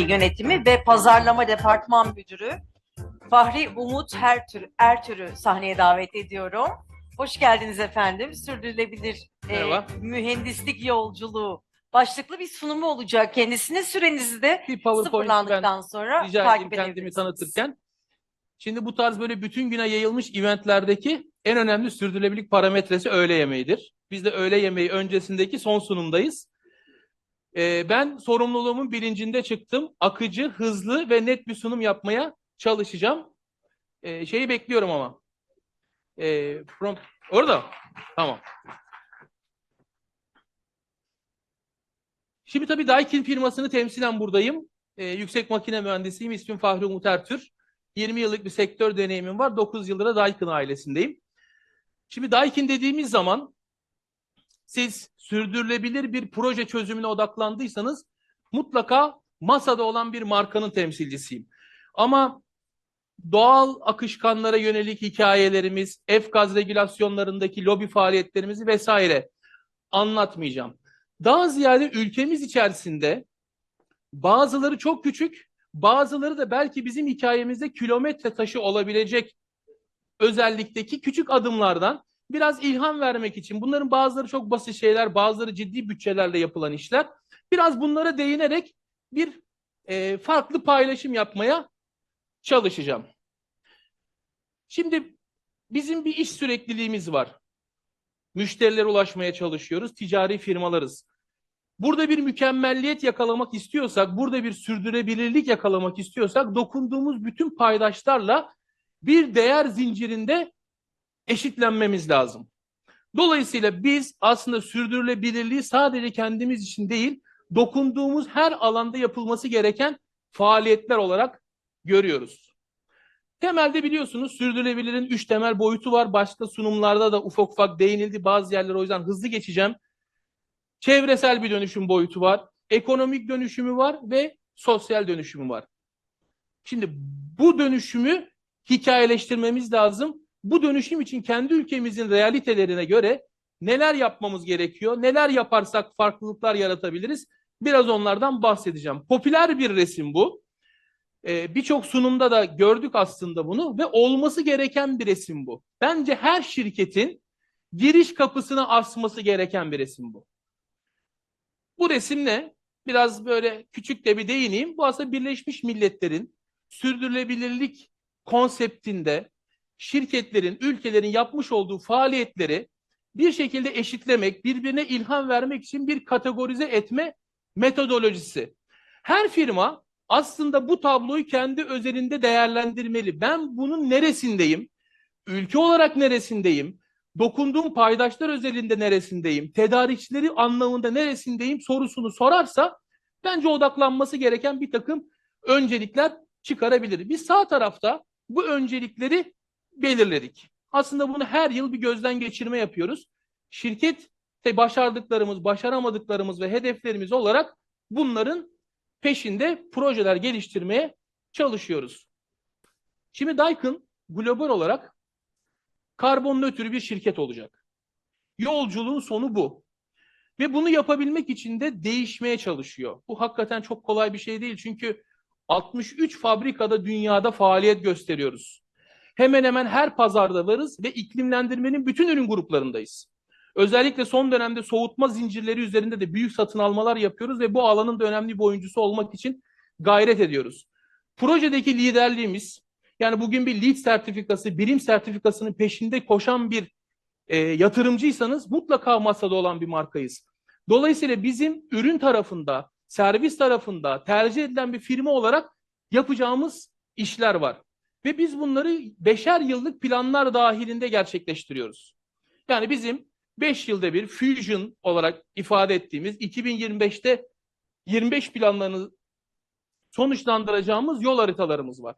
Yönetimi ve Pazarlama Departman Müdürü Fahri Umut Ertür, Ertür'ü sahneye davet ediyorum. Hoş geldiniz efendim. Sürdürülebilir e, mühendislik yolculuğu başlıklı bir sunumu olacak kendisine. Sürenizi de Bir sıfırlandıktan sonra rica edeyim takip kendimi edebilirsiniz. tanıtırken. Şimdi bu tarz böyle bütün güne yayılmış eventlerdeki en önemli sürdürülebilirlik parametresi öğle yemeğidir. Biz de öğle yemeği öncesindeki son sunumdayız. Ee, ben sorumluluğumun bilincinde çıktım. Akıcı, hızlı ve net bir sunum yapmaya çalışacağım. Ee, şeyi bekliyorum ama. Ee, from... Orada. Tamam. Şimdi tabii Daikin firmasını temsilen buradayım. Ee, yüksek makine mühendisiyim. İsmim Fahri Umut Ertür. 20 yıllık bir sektör deneyimim var. 9 yıldır da Daikin ailesindeyim. Şimdi Daikin dediğimiz zaman siz sürdürülebilir bir proje çözümüne odaklandıysanız mutlaka masada olan bir markanın temsilcisiyim. Ama doğal akışkanlara yönelik hikayelerimiz, F-gaz regülasyonlarındaki lobi faaliyetlerimizi vesaire anlatmayacağım. Daha ziyade ülkemiz içerisinde bazıları çok küçük, bazıları da belki bizim hikayemizde kilometre taşı olabilecek özellikteki küçük adımlardan biraz ilham vermek için bunların bazıları çok basit şeyler, bazıları ciddi bütçelerle yapılan işler. Biraz bunlara değinerek bir e, farklı paylaşım yapmaya çalışacağım. Şimdi bizim bir iş sürekliliğimiz var. Müşterilere ulaşmaya çalışıyoruz. Ticari firmalarız. Burada bir mükemmelliyet yakalamak istiyorsak, burada bir sürdürülebilirlik yakalamak istiyorsak dokunduğumuz bütün paydaşlarla bir değer zincirinde eşitlenmemiz lazım. Dolayısıyla biz aslında sürdürülebilirliği sadece kendimiz için değil, dokunduğumuz her alanda yapılması gereken faaliyetler olarak görüyoruz. Temelde biliyorsunuz sürdürülebilirliğin üç temel boyutu var. Başka sunumlarda da ufak ufak değinildi. Bazı yerlere o yüzden hızlı geçeceğim. Çevresel bir dönüşüm boyutu var. Ekonomik dönüşümü var ve sosyal dönüşümü var. Şimdi bu dönüşümü hikayeleştirmemiz lazım. Bu dönüşüm için kendi ülkemizin realitelerine göre neler yapmamız gerekiyor? Neler yaparsak farklılıklar yaratabiliriz? Biraz onlardan bahsedeceğim. Popüler bir resim bu. Ee, Birçok sunumda da gördük aslında bunu ve olması gereken bir resim bu. Bence her şirketin giriş kapısına asması gereken bir resim bu. Bu resimle biraz böyle küçük de bir değineyim. Bu aslında Birleşmiş Milletler'in sürdürülebilirlik konseptinde şirketlerin, ülkelerin yapmış olduğu faaliyetleri bir şekilde eşitlemek, birbirine ilham vermek için bir kategorize etme metodolojisi. Her firma aslında bu tabloyu kendi özelinde değerlendirmeli. Ben bunun neresindeyim? Ülke olarak neresindeyim? Dokunduğum paydaşlar özelinde neresindeyim? Tedarikçileri anlamında neresindeyim sorusunu sorarsa bence odaklanması gereken bir takım öncelikler çıkarabilir. Biz sağ tarafta bu öncelikleri belirledik. Aslında bunu her yıl bir gözden geçirme yapıyoruz. Şirkette başardıklarımız, başaramadıklarımız ve hedeflerimiz olarak bunların peşinde projeler geliştirmeye çalışıyoruz. Şimdi Daikin global olarak karbon nötr bir şirket olacak. Yolculuğun sonu bu. Ve bunu yapabilmek için de değişmeye çalışıyor. Bu hakikaten çok kolay bir şey değil. Çünkü 63 fabrikada dünyada faaliyet gösteriyoruz. Hemen hemen her pazarda varız ve iklimlendirmenin bütün ürün gruplarındayız. Özellikle son dönemde soğutma zincirleri üzerinde de büyük satın almalar yapıyoruz ve bu alanın da önemli bir oyuncusu olmak için gayret ediyoruz. Projedeki liderliğimiz, yani bugün bir LEED sertifikası, birim sertifikasının peşinde koşan bir e, yatırımcıysanız mutlaka masada olan bir markayız. Dolayısıyla bizim ürün tarafında, servis tarafında tercih edilen bir firma olarak yapacağımız işler var. Ve biz bunları beşer yıllık planlar dahilinde gerçekleştiriyoruz. Yani bizim 5 yılda bir fusion olarak ifade ettiğimiz 2025'te 25 planlarını sonuçlandıracağımız yol haritalarımız var.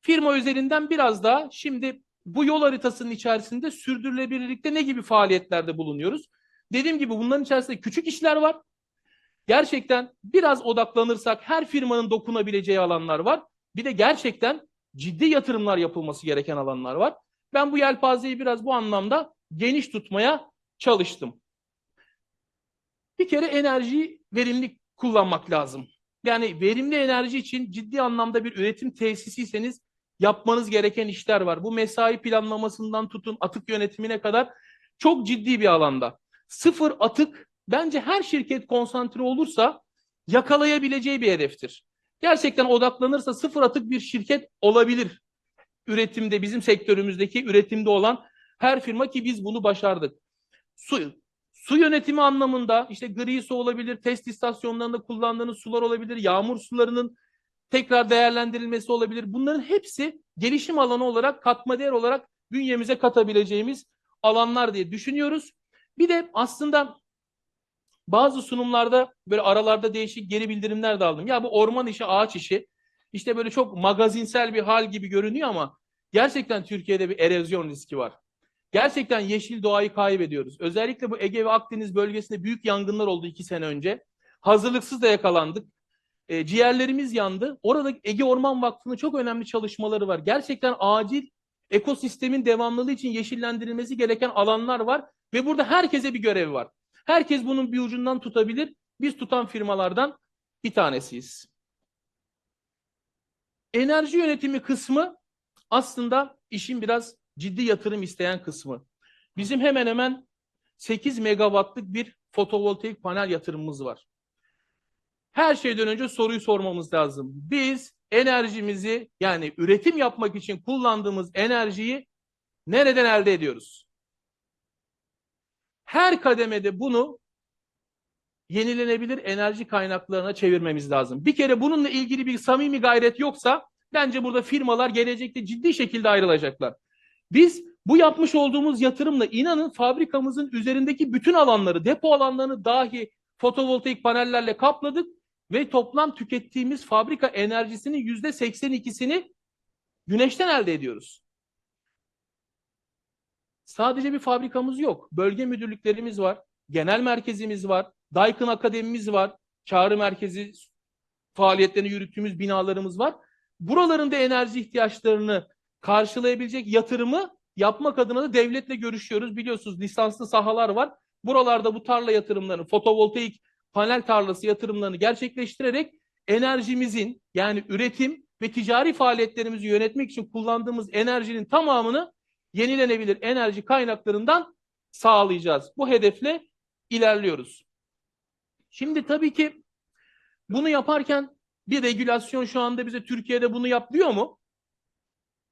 Firma üzerinden biraz daha şimdi bu yol haritasının içerisinde sürdürülebilirlikte ne gibi faaliyetlerde bulunuyoruz? Dediğim gibi bunların içerisinde küçük işler var. Gerçekten biraz odaklanırsak her firmanın dokunabileceği alanlar var. Bir de gerçekten ciddi yatırımlar yapılması gereken alanlar var. Ben bu yelpazeyi biraz bu anlamda geniş tutmaya çalıştım. Bir kere enerjiyi verimli kullanmak lazım. Yani verimli enerji için ciddi anlamda bir üretim tesisiyseniz yapmanız gereken işler var. Bu mesai planlamasından tutun atık yönetimine kadar çok ciddi bir alanda. Sıfır atık bence her şirket konsantre olursa yakalayabileceği bir hedeftir. Gerçekten odaklanırsa sıfır atık bir şirket olabilir. Üretimde bizim sektörümüzdeki üretimde olan her firma ki biz bunu başardık. Su, su yönetimi anlamında işte gri su olabilir, test istasyonlarında kullandığınız sular olabilir, yağmur sularının tekrar değerlendirilmesi olabilir. Bunların hepsi gelişim alanı olarak katma değer olarak bünyemize katabileceğimiz alanlar diye düşünüyoruz. Bir de aslında bazı sunumlarda böyle aralarda değişik geri bildirimler de aldım. Ya bu orman işi, ağaç işi işte böyle çok magazinsel bir hal gibi görünüyor ama gerçekten Türkiye'de bir erozyon riski var. Gerçekten yeşil doğayı kaybediyoruz. Özellikle bu Ege ve Akdeniz bölgesinde büyük yangınlar oldu iki sene önce. Hazırlıksız da yakalandık. E, ciğerlerimiz yandı. Orada Ege Orman Vakfı'nın çok önemli çalışmaları var. Gerçekten acil ekosistemin devamlılığı için yeşillendirilmesi gereken alanlar var ve burada herkese bir görev var. Herkes bunun bir ucundan tutabilir. Biz tutan firmalardan bir tanesiyiz. Enerji yönetimi kısmı aslında işin biraz ciddi yatırım isteyen kısmı. Bizim hemen hemen 8 megawattlık bir fotovoltaik panel yatırımımız var. Her şeyden önce soruyu sormamız lazım. Biz enerjimizi yani üretim yapmak için kullandığımız enerjiyi nereden elde ediyoruz? Her kademede bunu yenilenebilir enerji kaynaklarına çevirmemiz lazım. Bir kere bununla ilgili bir samimi gayret yoksa bence burada firmalar gelecekte ciddi şekilde ayrılacaklar. Biz bu yapmış olduğumuz yatırımla inanın fabrikamızın üzerindeki bütün alanları, depo alanlarını dahi fotovoltaik panellerle kapladık ve toplam tükettiğimiz fabrika enerjisinin yüzde 82'sini güneşten elde ediyoruz. Sadece bir fabrikamız yok. Bölge müdürlüklerimiz var, genel merkezimiz var, Daikin Akademimiz var, çağrı merkezi faaliyetlerini yürüttüğümüz binalarımız var. Buraların da enerji ihtiyaçlarını karşılayabilecek yatırımı yapmak adına da devletle görüşüyoruz. Biliyorsunuz lisanslı sahalar var. Buralarda bu tarla yatırımlarını, fotovoltaik panel tarlası yatırımlarını gerçekleştirerek enerjimizin yani üretim ve ticari faaliyetlerimizi yönetmek için kullandığımız enerjinin tamamını yenilenebilir enerji kaynaklarından sağlayacağız. Bu hedefle ilerliyoruz. Şimdi tabii ki bunu yaparken bir regülasyon şu anda bize Türkiye'de bunu yap diyor mu?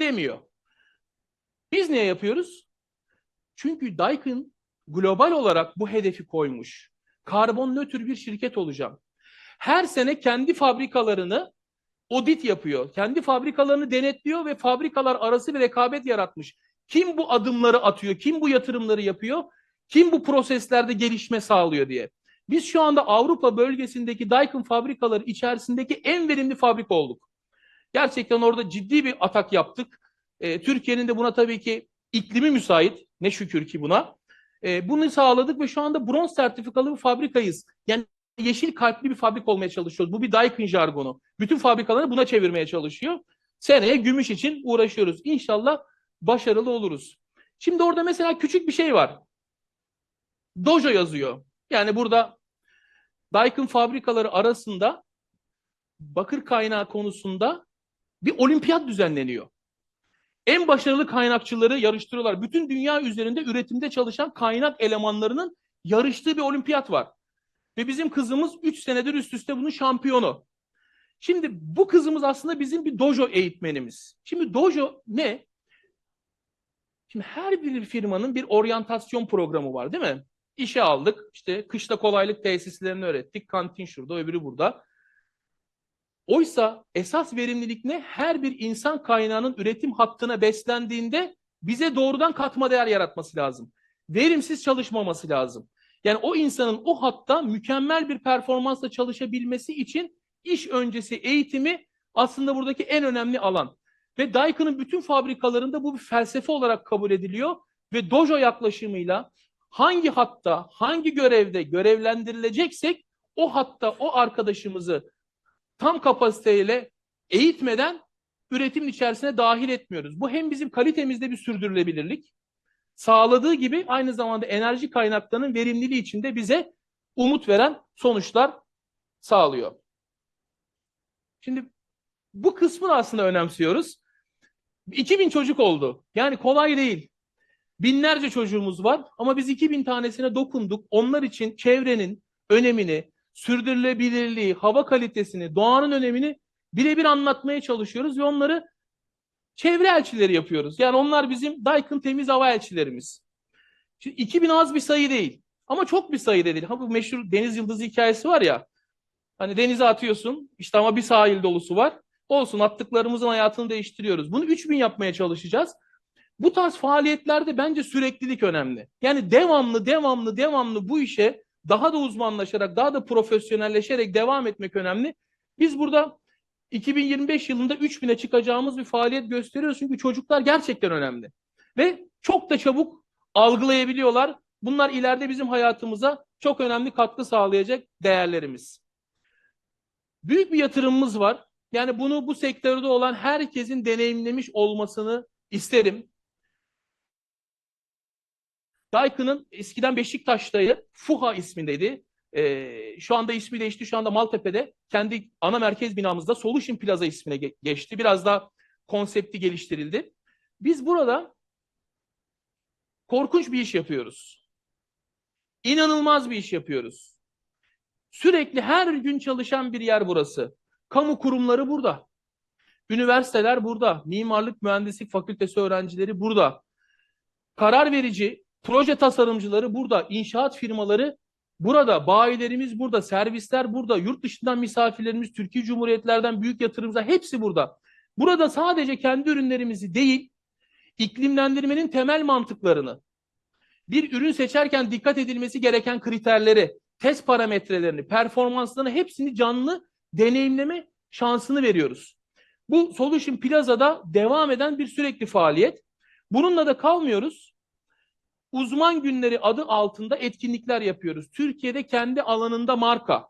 Demiyor. Biz niye yapıyoruz? Çünkü Daikin global olarak bu hedefi koymuş. Karbon nötr bir şirket olacağım. Her sene kendi fabrikalarını audit yapıyor. Kendi fabrikalarını denetliyor ve fabrikalar arası bir rekabet yaratmış. Kim bu adımları atıyor? Kim bu yatırımları yapıyor? Kim bu proseslerde gelişme sağlıyor diye. Biz şu anda Avrupa bölgesindeki Daikin fabrikaları içerisindeki en verimli fabrika olduk. Gerçekten orada ciddi bir atak yaptık. E, Türkiye'nin de buna tabii ki iklimi müsait. Ne şükür ki buna. E, bunu sağladık ve şu anda bronz sertifikalı bir fabrikayız. Yani yeşil kalpli bir fabrika olmaya çalışıyoruz. Bu bir Daikin jargonu. Bütün fabrikaları buna çevirmeye çalışıyor. Seneye gümüş için uğraşıyoruz. İnşallah başarılı oluruz. Şimdi orada mesela küçük bir şey var. Dojo yazıyor. Yani burada Daikin fabrikaları arasında bakır kaynağı konusunda bir olimpiyat düzenleniyor. En başarılı kaynakçıları yarıştırıyorlar. Bütün dünya üzerinde üretimde çalışan kaynak elemanlarının yarıştığı bir olimpiyat var. Ve bizim kızımız 3 senedir üst üste bunun şampiyonu. Şimdi bu kızımız aslında bizim bir dojo eğitmenimiz. Şimdi dojo ne? Şimdi her bir firmanın bir oryantasyon programı var değil mi? İşe aldık, işte kışla kolaylık tesislerini öğrettik, kantin şurada, öbürü burada. Oysa esas verimlilik ne? Her bir insan kaynağının üretim hattına beslendiğinde bize doğrudan katma değer yaratması lazım. Verimsiz çalışmaması lazım. Yani o insanın o hatta mükemmel bir performansla çalışabilmesi için iş öncesi eğitimi aslında buradaki en önemli alan. Ve Daikin'in bütün fabrikalarında bu bir felsefe olarak kabul ediliyor ve dojo yaklaşımıyla hangi hatta, hangi görevde görevlendirileceksek o hatta o arkadaşımızı tam kapasiteyle eğitmeden üretimin içerisine dahil etmiyoruz. Bu hem bizim kalitemizde bir sürdürülebilirlik sağladığı gibi aynı zamanda enerji kaynaklarının verimliliği içinde bize umut veren sonuçlar sağlıyor. Şimdi bu kısmını aslında önemsiyoruz. 2000 çocuk oldu. Yani kolay değil. Binlerce çocuğumuz var ama biz 2000 tanesine dokunduk. Onlar için çevrenin önemini, sürdürülebilirliği, hava kalitesini, doğanın önemini birebir anlatmaya çalışıyoruz ve onları çevre elçileri yapıyoruz. Yani onlar bizim Daikin Temiz Hava elçilerimiz. Şimdi 2000 az bir sayı değil ama çok bir sayı değil. Ha bu meşhur deniz yıldızı hikayesi var ya. Hani denize atıyorsun işte ama bir sahil dolusu var. Olsun attıklarımızın hayatını değiştiriyoruz. Bunu 3000 yapmaya çalışacağız. Bu tarz faaliyetlerde bence süreklilik önemli. Yani devamlı devamlı devamlı bu işe daha da uzmanlaşarak, daha da profesyonelleşerek devam etmek önemli. Biz burada 2025 yılında 3000'e çıkacağımız bir faaliyet gösteriyoruz. Çünkü çocuklar gerçekten önemli. Ve çok da çabuk algılayabiliyorlar. Bunlar ileride bizim hayatımıza çok önemli katkı sağlayacak değerlerimiz. Büyük bir yatırımımız var. Yani bunu bu sektörde olan herkesin deneyimlemiş olmasını isterim. Daikin'in eskiden Beşiktaş'taydı. Fuha ismindeydi. Ee, şu anda ismi değişti. Şu anda Maltepe'de kendi ana merkez binamızda Solution Plaza ismine ge- geçti. Biraz daha konsepti geliştirildi. Biz burada korkunç bir iş yapıyoruz. İnanılmaz bir iş yapıyoruz. Sürekli her gün çalışan bir yer burası. Kamu kurumları burada. Üniversiteler burada. Mimarlık Mühendislik Fakültesi öğrencileri burada. Karar verici, proje tasarımcıları burada. İnşaat firmaları burada. Bayilerimiz burada. Servisler burada. Yurt dışından misafirlerimiz, Türkiye Cumhuriyetlerden büyük yatırımcılar hepsi burada. Burada sadece kendi ürünlerimizi değil, iklimlendirmenin temel mantıklarını, bir ürün seçerken dikkat edilmesi gereken kriterleri, test parametrelerini, performanslarını hepsini canlı deneyimleme şansını veriyoruz. Bu Solution Plaza'da devam eden bir sürekli faaliyet. Bununla da kalmıyoruz. Uzman günleri adı altında etkinlikler yapıyoruz. Türkiye'de kendi alanında marka.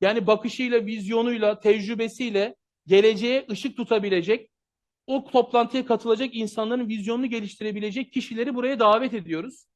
Yani bakışıyla, vizyonuyla, tecrübesiyle geleceğe ışık tutabilecek, o toplantıya katılacak insanların vizyonunu geliştirebilecek kişileri buraya davet ediyoruz.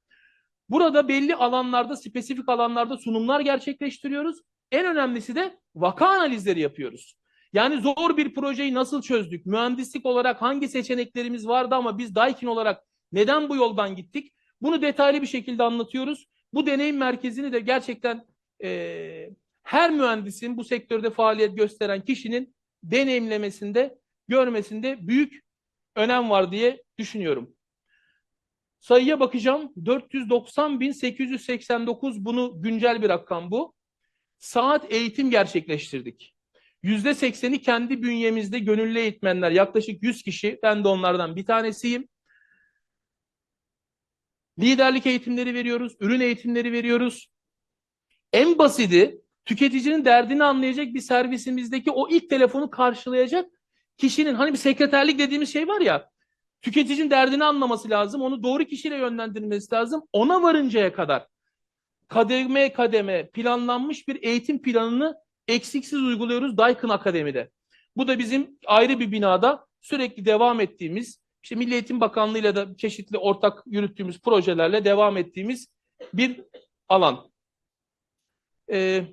Burada belli alanlarda, spesifik alanlarda sunumlar gerçekleştiriyoruz. En önemlisi de vaka analizleri yapıyoruz. Yani zor bir projeyi nasıl çözdük? Mühendislik olarak hangi seçeneklerimiz vardı ama biz Daikin olarak neden bu yoldan gittik? Bunu detaylı bir şekilde anlatıyoruz. Bu deneyim merkezini de gerçekten e, her mühendisin bu sektörde faaliyet gösteren kişinin deneyimlemesinde, görmesinde büyük önem var diye düşünüyorum. Sayıya bakacağım. 490.889 bunu güncel bir rakam bu. Saat eğitim gerçekleştirdik. %80'i kendi bünyemizde gönüllü eğitmenler yaklaşık 100 kişi. Ben de onlardan bir tanesiyim. Liderlik eğitimleri veriyoruz, ürün eğitimleri veriyoruz. En basiti tüketicinin derdini anlayacak bir servisimizdeki o ilk telefonu karşılayacak kişinin hani bir sekreterlik dediğimiz şey var ya tüketicinin derdini anlaması lazım. Onu doğru kişiyle yönlendirmesi lazım. Ona varıncaya kadar kademe kademe planlanmış bir eğitim planını eksiksiz uyguluyoruz Daikin Akademi'de. Bu da bizim ayrı bir binada sürekli devam ettiğimiz, işte Milli Eğitim Bakanlığı ile de çeşitli ortak yürüttüğümüz projelerle devam ettiğimiz bir alan. Ee,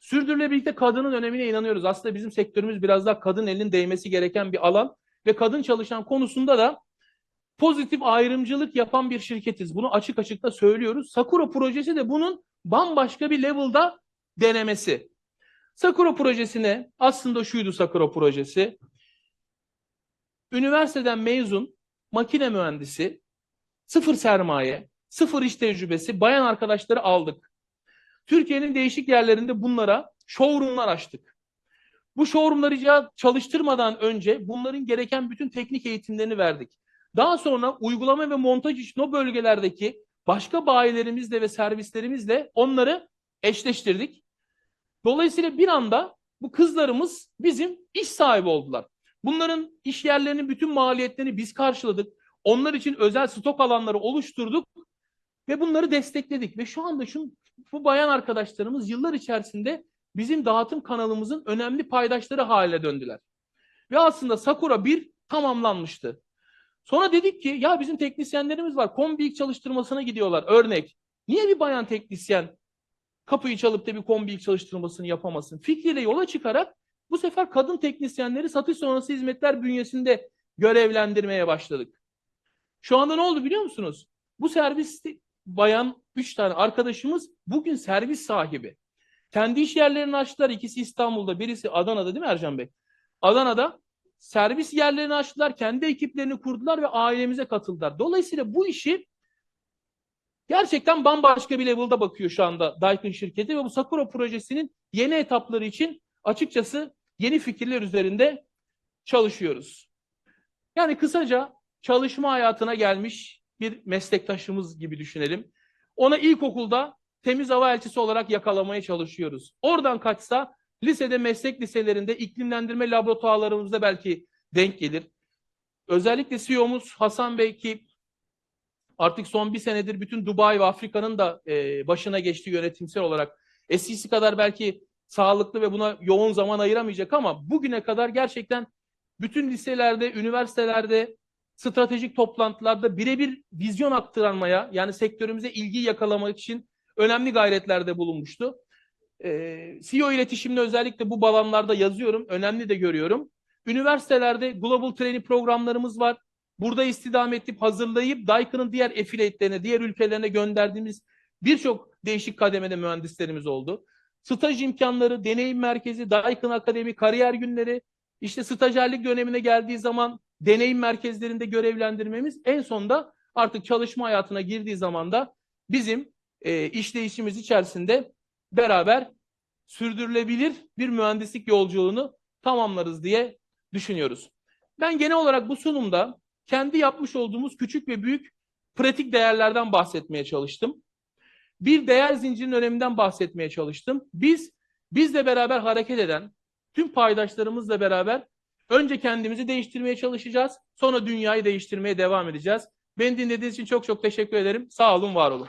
sürdürülebilirlikte kadının önemine inanıyoruz. Aslında bizim sektörümüz biraz daha kadın elinin değmesi gereken bir alan ve kadın çalışan konusunda da pozitif ayrımcılık yapan bir şirketiz. Bunu açık açık da söylüyoruz. Sakura projesi de bunun bambaşka bir level'da denemesi. Sakura projesine aslında şuydu Sakura projesi. Üniversiteden mezun makine mühendisi, sıfır sermaye, sıfır iş tecrübesi bayan arkadaşları aldık. Türkiye'nin değişik yerlerinde bunlara showroomlar açtık. Bu showroomları çalıştırmadan önce bunların gereken bütün teknik eğitimlerini verdik. Daha sonra uygulama ve montaj için o bölgelerdeki başka bayilerimizle ve servislerimizle onları eşleştirdik. Dolayısıyla bir anda bu kızlarımız bizim iş sahibi oldular. Bunların iş yerlerinin bütün maliyetlerini biz karşıladık. Onlar için özel stok alanları oluşturduk ve bunları destekledik. Ve şu anda şu, bu bayan arkadaşlarımız yıllar içerisinde bizim dağıtım kanalımızın önemli paydaşları haline döndüler. Ve aslında Sakura 1 tamamlanmıştı. Sonra dedik ki ya bizim teknisyenlerimiz var. Kombik çalıştırmasına gidiyorlar. Örnek. Niye bir bayan teknisyen kapıyı çalıp da bir kombik çalıştırmasını yapamasın? Fikriyle yola çıkarak Bu sefer kadın teknisyenleri satış sonrası hizmetler bünyesinde görevlendirmeye başladık. Şu anda ne oldu biliyor musunuz? Bu servis bayan 3 tane arkadaşımız bugün servis sahibi. Kendi iş yerlerini açtılar. İkisi İstanbul'da, birisi Adana'da değil mi Ercan Bey? Adana'da servis yerlerini açtılar, kendi ekiplerini kurdular ve ailemize katıldılar. Dolayısıyla bu işi gerçekten bambaşka bir level'da bakıyor şu anda Daikin şirketi ve bu Sakura projesinin yeni etapları için açıkçası yeni fikirler üzerinde çalışıyoruz. Yani kısaca çalışma hayatına gelmiş bir meslektaşımız gibi düşünelim. Ona ilkokulda temiz hava elçisi olarak yakalamaya çalışıyoruz. Oradan kaçsa lisede meslek liselerinde iklimlendirme laboratuvarlarımızda belki denk gelir. Özellikle CEO'muz Hasan Bey ki artık son bir senedir bütün Dubai ve Afrika'nın da e, başına geçtiği yönetimsel olarak eskisi kadar belki sağlıklı ve buna yoğun zaman ayıramayacak ama bugüne kadar gerçekten bütün liselerde, üniversitelerde, stratejik toplantılarda birebir vizyon aktarmaya yani sektörümüze ilgi yakalamak için önemli gayretlerde bulunmuştu. Ee, CEO iletişiminde özellikle bu alanlarda yazıyorum. Önemli de görüyorum. Üniversitelerde Global Training programlarımız var. Burada istidam edip hazırlayıp Daikin'in diğer affiliate'lerine, diğer ülkelerine gönderdiğimiz birçok değişik kademede mühendislerimiz oldu. Staj imkanları, deneyim merkezi, Daikin Akademi, kariyer günleri, işte stajyerlik dönemine geldiği zaman deneyim merkezlerinde görevlendirmemiz en sonda artık çalışma hayatına girdiği zaman da bizim e, işleyişimiz içerisinde beraber sürdürülebilir bir mühendislik yolculuğunu tamamlarız diye düşünüyoruz. Ben genel olarak bu sunumda kendi yapmış olduğumuz küçük ve büyük pratik değerlerden bahsetmeye çalıştım. Bir değer zincirinin öneminden bahsetmeye çalıştım. Biz bizle beraber hareket eden tüm paydaşlarımızla beraber önce kendimizi değiştirmeye çalışacağız. Sonra dünyayı değiştirmeye devam edeceğiz. Beni dinlediğiniz için çok çok teşekkür ederim. Sağ olun, var olun.